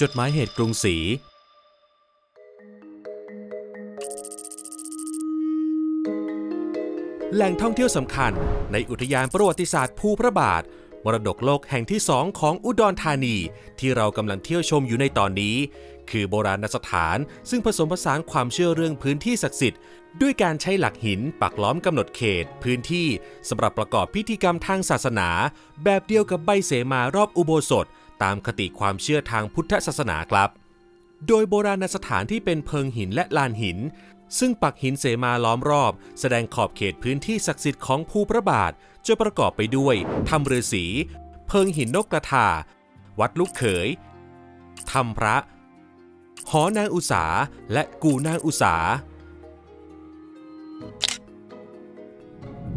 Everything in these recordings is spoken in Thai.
จดหมายเหตุกรุงศรี แหล่งท่องเที่ยวสำคัญ ในอุทยานประวัติศาสตร์ภูพระบาท มรดกโลกแห่งที่สองของอุดรธานี ที่เรากำลังเที่ยวชมอยู่ในตอนนี้ คือโบราณสถาน ซึ่งผสมผสานความเชื่อเรื่องพื้นที่ศักดิ์สิทธิ์ ด้วยการใช้หลักหินปักล้อมกำหนดเขต พื้นที่สำหรับประกอบพิธีกรรมทางศาสนา แบบเดียวกับใบเสมารอบอุโบสถ ตามคติความเชื่อทางพุทธศาสนาครับ โดยโบราณสถานที่เป็นเพิงหินและลานหิน ซึ่งปักหินเสมาล้อมรอบ แสดงขอบเขตพื้นที่ศักดิ์สิทธิ์ของภูพระบาทจะประกอบไปด้วยถ้ำฤาษีเพิงหินนกกระทา วัดลูกเขยถ้ำพระ หอนางอุสาและกูนางอุสา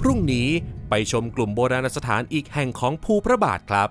พรุ่งนี้ไปชมกลุ่มโบราณสถานอีกแห่งของภูพระบาทครับ